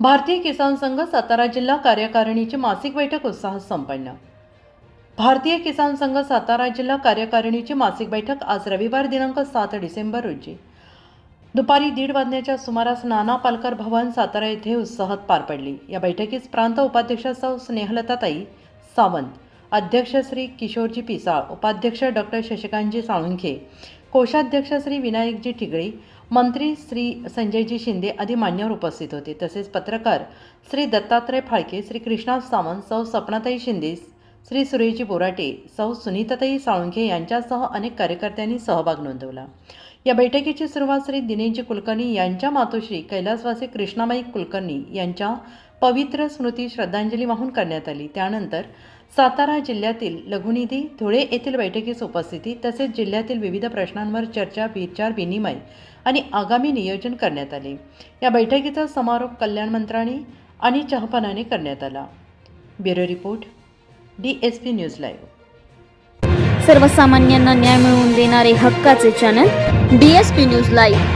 भारतीय किसान संघ सातारा जिल्हा कार्यकारिणीची मासिक बैठक उत्साहात संपन्न. भारतीय किसान संघ सातारा जिल्हा कार्यकारिणीची मासिक बैठक आज रविवार दिनांक सात डिसेंबर रोजी. दुपारी दीड वाजण्याच्या सुमारास नाना पालकर भवन सातारा येथे उत्साहात पार पडली. या बैठकीस प्रांत उपाध्यक्ष सौ स्नेहलताताई सावंत अध्यक्ष श्री किशोरजी पिसाळ उपाध्यक्ष डॉक्टर शशिकांतजी साळुंखे कोषाध्यक्ष श्री विनायकजी ठिगळे मंत्री श्री संजयजी शिंदे आदी मान्यवर उपस्थित होते. तसेच पत्रकार श्री दत्तात्रय फाळके श्री कृष्णा सावंत सौ सपनाताई शिंदे श्री सुरेशजी बोराटे सौ सुनीताताई साळुंखे यांच्यासह अनेक कार्यकर्त्यांनी सहभाग नोंदवला. या बैठकीची सुरुवात श्री दिनेशजी कुलकर्णी यांच्या मातोश्री कैलासवासी कृष्णामाई कुलकर्णी यांच्या पवित्र स्मृती श्रद्धांजली वाहून करण्यात आली. त्यानंतर सातारा जिल्ह्यातील लघुनिधी धुळे येथील बैठकीस उपस्थिती तसेच जिल्ह्यातील विविध प्रश्नांवर चर्चा विचार विनिमय आणि आगामी नियोजन करण्यात आले. या बैठकीचा समारोप कल्याण मंत्र्यांनी आणि चहपनाने करण्यात आला. Bureau report D S P news live. सर्वसामान्यांना न्याय मिळवून देणारे हक्काचे channel D S P news live.